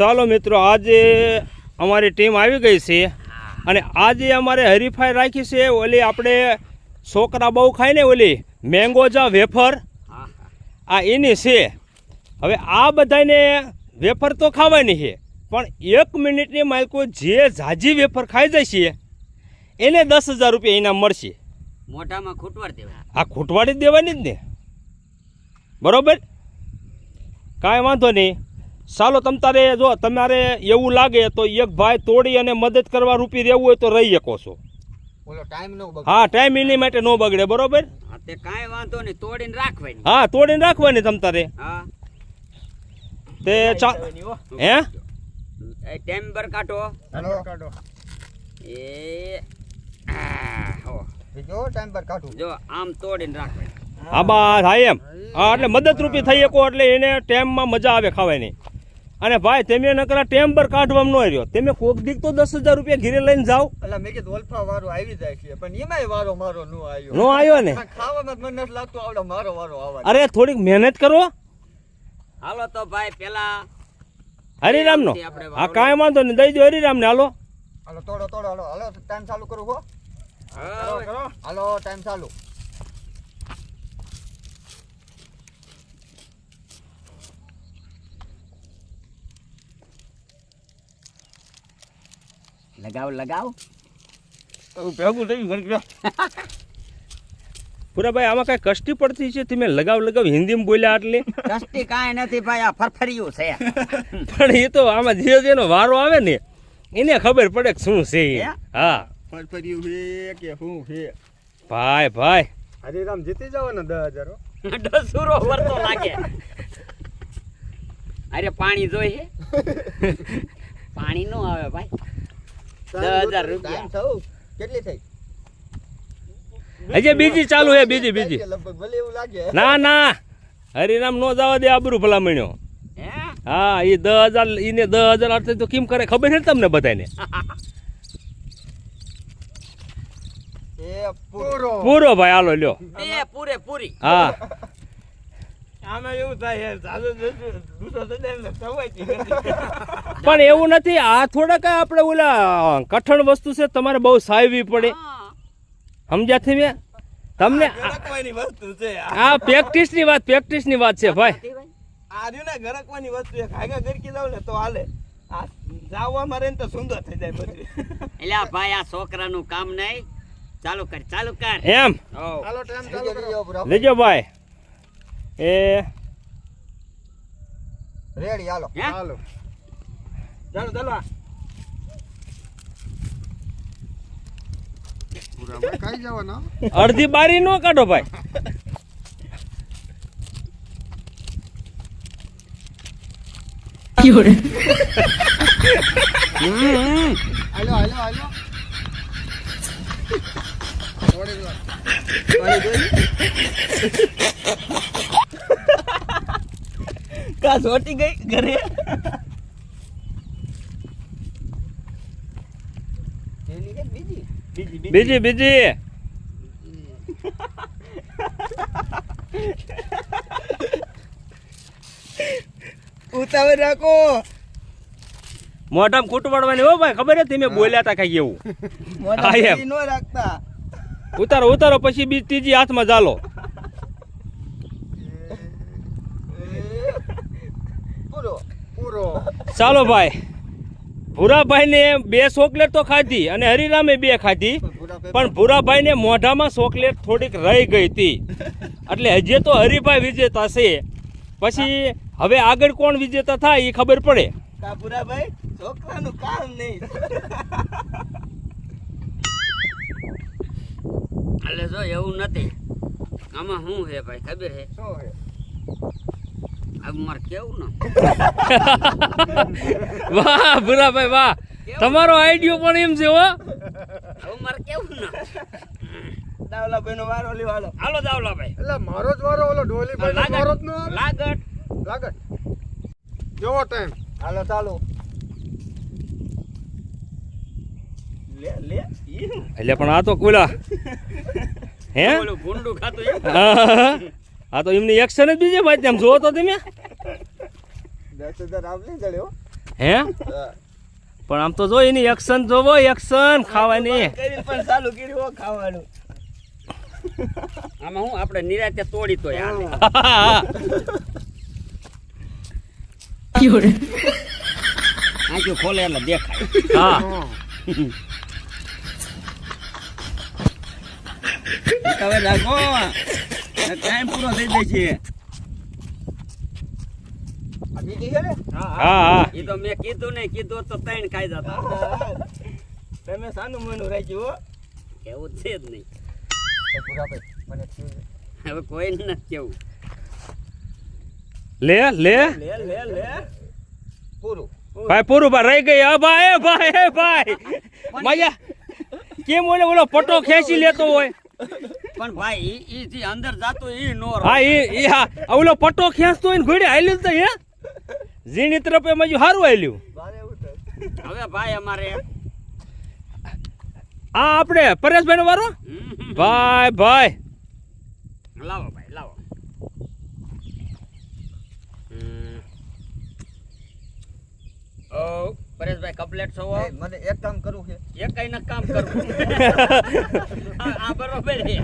ચાલો મિત્રો આજે અમારી ટીમ આવી ગઈ છે અને આજે અમારે હરીફાઈ રાખી છે. ઓલી આપણે છોકરા બહુ ખાય ને ઓલી મેંગોજા વેફર. આ એની છે. હવે આ બધાને વેફર તો ખાવાની છે પણ એક મિનિટની માલકો જે ઝાજી વેફર ખાઈ જશે એને દસ હજાર રૂપિયા ઇનામ મળશે. મોઢામાં ખૂટવાડ દેવા આ ખૂટવાડી જ દેવાની જ ને. બરોબર? કાંઈ વાંધો નહીં. ચાલો તમ તારે જો તમારે એવું લાગે તો એક ભાઈ તોડી અને મદદ કરવા રૂપી રહેવું હોય તો રહી શકો છો. ઓલો ટાઈમ નો બગડે. હા ટાઈમ એની માટે ન બગડે બરોબર? હા કાંઈ વાંધો નહીં તોડીને રાખવાની. હા તોડીને રાખવાની તમ તારે. હા. તે ચા હે. એ ટેમ પર કાઢો. હાલો? એ હો. જો ટાઈમ પર કાઢું. જો આમ તોડીને રાખવાની. હા બા હા એમ. હા એટલે મદદરૂપી થઈ શકો એટલે એને ટેમમાં મજા આવે ખાવાની. અને ભાઈ તમે નકરા ટેમ પર કાઢવામાં ન રહ્યો. તમે કોક દીક તો દસ હજાર રૂપિયા ઘીરે લઈને જાઓ. એટલે મેં કીધું ઓલફા વારો આવી જાય છે પણ એમાંય વારો મારો નો આવ્યો. નો આવ્યો ને? ખાવામાં મને નથી લાગતું આવડે મારો વારો આવે અરે થોડીક મહેનત કરો. હાલો તો ભાઈ પેલા હરિરામ નો? હા કાંઈ વાંધો નહીં. દઈ દો હરિરામને હાલો. હાલો તોડો તોડો હાલો. હાલો ટાઈમ ચાલુ કરું હો. હા, હાલો ટાઈમ ચાલુ. લગાવ લગાવ. ભેગું થયું પુરાભાઈ આમાં કઈ કષ્ટી પડતી છે? તમે લગાવ લગાવ હિન્દીમાં બોલ્યા એટલે? કષ્ટી કાંઈ નથી ભાઈ આ ફરફરિયું છે. પણ એ તો આમાં જે જેનો વારો આવે ને એને ખબર પડે કે શું છે હે? હા. ફરફરિયું છે કે શું છે? ભાઈ ભાઈ. અરે રામ જીતી જાવ ને દસ હજાર ડસુરો વરતો લાગે. અરે પાણી જોઈએ. પાણી નો આવે ભાઈ. હજાર રૂપિયા. કેટલી થઈ? હજી બીજી ચાલુ હે બીજી બીજી. લગભગ ભલે એવું લાગે. ના ના. હરિરામ નો જવા દે આબરૂ ભલામણ્યો હા? એ દસ હજાર એને દસ હજાર અર્થે તો કેમ કરે? ખબર છે તમને બધાને? એ પૂરો. પૂરો ભાઈ હાલો લ્યો. પૂરે પૂરી. હા. આમાં એવું થાય પણ એવું નથી આ થોડાક આપણે ઓલા કઠણ વસ્તુ છે તમારે બહુ સાવવી પડે. હા. સમજ્યા થી મેં તમને આ- વસ્તુ છે. આ પ્રેક્ટિસની વાત પ્રેક્ટિસની વાત છે ભાઈ. નથી આ રહ્યું ને ગરકવાની વસ્તુ છે આગળ ગરકી જાવ ને તો હાલે. રહે ને તો સુંદર થઈ જાય બધું. એટલે આ ભાઈ આ છોકરાનું કામ નહીં. ચાલુ કર ચાલુ કર. એમ. ચાલો હાલો ટાઈમ ચાલુ કરો. લેજો ભાઈ. એ રેડી હાલો? હાલો. ચાલો ચાલો કઈ જવાના. અડધી બારી નો કાઢો ભાઈ. હમ. હાલો હાલો. હાલો કા સોટી ગઈ ઘરે? બીજી? બીજી ઉતાવળ રાખો. મોઢામાં ખૂટવાડવાની હો ભાઈ ખબર હતી મેં બોલ્યા હતા કઈ એવું. હા, ન રાખતા. ઉતારો ઉતારો પછી બીજી ત્રીજી હાથમાં ચાલો પૂરો પૂરો ચાલો ભાઈ. ભૂરાભાઈને બે ચોકલેટ તો ખાધી અને હરિરામે બે ખાધી પણ ભૂરાભાઈને મોઢામાં ચોકલેટ થોડીક રહી ગઈ હતી. એટલે હજી તો હરિભાઈ વિજેતા છે. પછી હવે આગળ કોણ વિજેતા થાય એ ખબર પડે. કાપુરાભાઈ છોકરાનું કામ નહીં. એટલે જો એવું નથી. આમાં શું છે ભાઈ? ખબર છે? શું ને વાહ ભૂરાભાઈ વાહ. તમારો આઈડિયો પણ એમ છે હો. મારે કેવું ના? દાવલા ભાઈનો વારો લેવાલો હાલો. જાવલા ભાઈ એટલે મારો જ વારો ઓલો ઢોલી લાગટ લાગટ લાગટ જોવો ટાઈમ. હાલો ચાલો. લે લે એટલે પણ આ તો કોલા. હે? ઓલું ભૂંડું ખાતું એમ? આ તો એમની એક્શન જ બીજે ભાઈ આમ જોવો તો તમે. હે. પણ આમ તો જો એની એક્શન જોવો એક્શન ખાવાની. પણ ચાલુ કર્યું ખાવાનું. આમાં હું આપણે નિરાતે તોડી તો યાર આંખ્યું ખોલે એટલે દેખાય. હા. હવે રાખો. ટાઈમ પૂરો થઈ જાય છે. હા હા. એ તો મેં કીધું નહીં કીધું તો ત્રણ ખાઈ જતા. તમે સાનું મનું રાખ્યું હો. એવું છે જ નહીં. હવે કોઈ નથી કેવું. લે લે. લે લે લે. પૂરું. ભાઈ પૂરું ભાઈ રહી ગઈ. હા ભાઈ ભાઈ ભાઈ. મજા કેમ ઓલે ઓલો પટો ખેંચી લેતો હોય? પણ ભાઈ ઈ ઈ જે અંદર જાતો ઈ નો હા એ ઈ હા. ઓલો પટો ખેંચતો હોય ને ઘોડે હાલ્યું તો હે? ઝીણી તરફ એમાં હજુ સારું હાલ્યું. હવે ભાઈ અમારે આ આપણે પરેશભાઈ નો વારો ભાઈ ભાઈ. લાવો ભાઈ લાવો. હમ. પરેશભાઈ કમ્પ્લેટ છો મને એક કામ કરવું છે. એક કઈ ન કામ કરવું. આ બરોબર છે.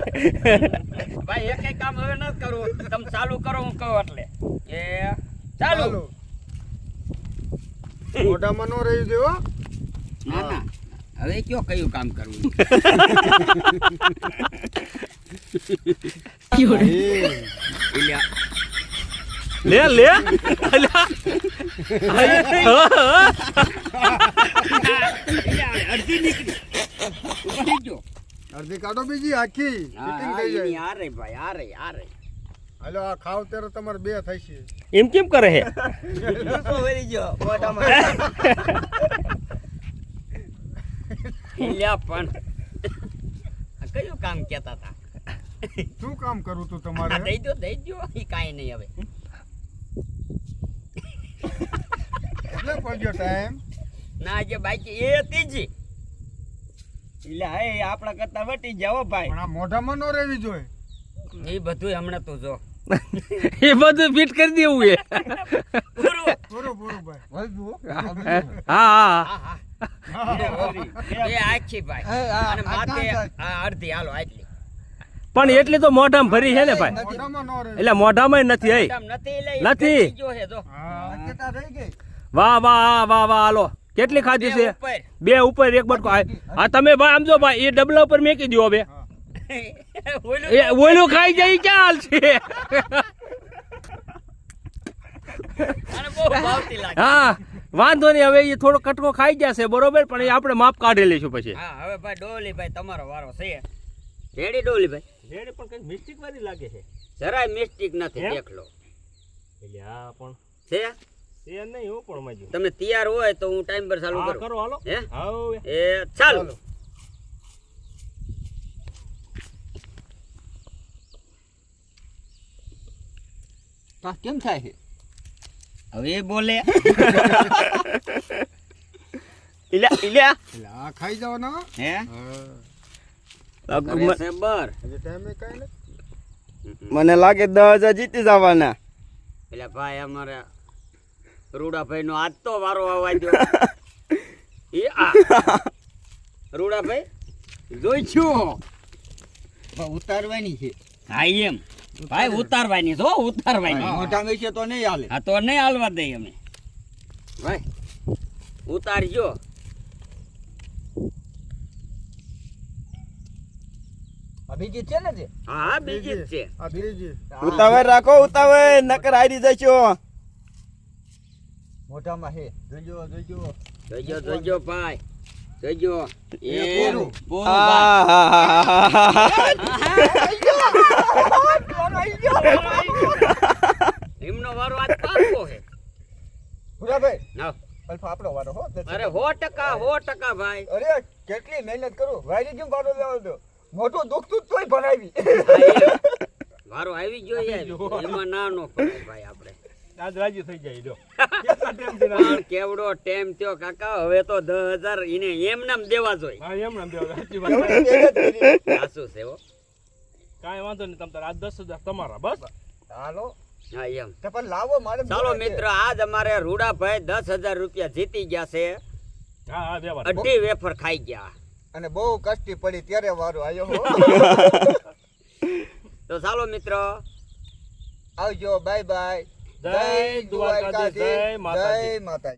ભાઈ એક કઈ કામ હવે ન કરવું. તમે ચાલુ કરો હું કહું એટલે. એ ચાલુ. મોઢામાં નો રહી ગયો. ના ના. હવે કયો કયું કામ કરવું? લે લે. લે અલા. અડધી નીકળી ઊભા ગયો અડધી કાઢો બીજી આખી ફિટિંગ થઈ જાય. આ રે ભાઈ આ રે આ રે હાલો આ ખાવ ત્યારે તમારે બે થઈ છે. એમ કેમ કરે હે? વળી ગયો મોઢામાં. લ્યા પણ. આ કયું કામ કેતા હતા? શું કામ કરું તું તમારે? દઈ દો દઈ દો. ઈ કાંઈ નહીં હવે. એટલે પડ્યો ટાઈમ ના જે બાકી એ ત્રીજી એટલે હા આપણા કરતા વટી જાઓ ભાઈ. પણ આ મોઢામાં નો રહેવી જોઈએ. એ બધું હમણાં તું જો. એ બધું ફિટ કરી દેવું એ. પૂરું પૂરું પૂરું ભાઈ હા હા હા. હા. એ આખી ભાઈ. અને માથે અડધી હાલો આટલી. પણ એટલી તો મોઢામાં ભરી છે ને ભાઈ. મોઢામાં નો રહેવી એટલે મોઢામાં નથી નથી. નથી. જો. હે. જો હા રહી ગઈ? વાહ વાહ વાહ વાહ હાલો. કેટલી ખાધી છે? બે ઉપર. એક બટકો. આ આ તમે ભાઈ આમ જો ભાઈ એ ડબલા ઉપર મેકી દો હવે. ઓલું ખાઈ જાય. ક્યાં હાલ છે? અને બહુ ભાવતી લાગે. હા વાંધો નહીં હવે એ થોડો કટકો ખાઈ જશે બરોબર? પણ એ આપણે માપ કાઢી લઈશું પછી. હા હવે ભાઈ ડોલી ભાઈ તમારો વારો છે. રેડી ડોલી ભાઈ? રેડ પણ કઈ મિસ્ટેક વાળી લાગે છે. જરાય મિસ્ટેક નથી? દેખ લો એટલે આ પણ છે? એ નહીં હું પણ મજુ. તમે તૈયાર હોય તો હું ટાઈમ પર ચાલુ કરું. કરો હાલો. હે? હાઉ એ ચાલો. કેમ થાય છે? હવે બોલે. ખાઈ જવાના? હે? મને લાગે દસ હજાર જીતી જવાના. એટલે ભાઈ અમારે રૂડાભાઈ નો આજ તો વારો આવવા દો એ આ. રૂડાભાઈ જોઈ છું ઉતારવાની છે. હા એમ. ભાઈ ઉતારવાની છો ઉતારવાની. મોઢા વિશે તો નહીં હાલે. હા તો નહીં હાલવા દે અમે. ભાઈ. ઉતારજો. બીજી છે ને હા બીજી છે. ઉતાવળ રાખો ઉતાવળ. નકર હારી જશો. મોઢામાં હે. જોજો જોજો જોજો જોજો ભાઈ. જોજો એ પૂરું. પૂરું ભાઈ. એમનો વારો આજ પાકો છે ભૂરાભાઈ ના અલ્ફા આપણો વારો હો. અરે ભાઈ. અરે કેટલી મહેનત કરું. વાયરી જેમ બારો લેવો દો? મોટું દુખતું જ તોય. વારો આવી ગયો એમાં ના નો ભાઈ આપણે. આજ રાજી થઈ જાય જો કેવડો ટેમ થયો કાકા? હવે તો દસ હજાર એને એમ નામ દેવા જોઈએ. હા એમ નામ દેવા સાચી છે કાંઈ વાંધો નહીં તમ આ દસ હજાર તમારા બસ. હાલો. હા એમ. પણ લાવો મારે ચાલો મિત્ર આજ અમારે રૂડાભાઈ દસ હજાર રૂપિયા જીતી ગયા છે. અઢી વેફર ખાઈ ગયા. અને બહુ કષ્ટી પડી ત્યારે વારો આવ્યો તો ચાલો મિત્ર. આવજો બાય બાય જય દ્વારકાધીશ, જય માતાજી.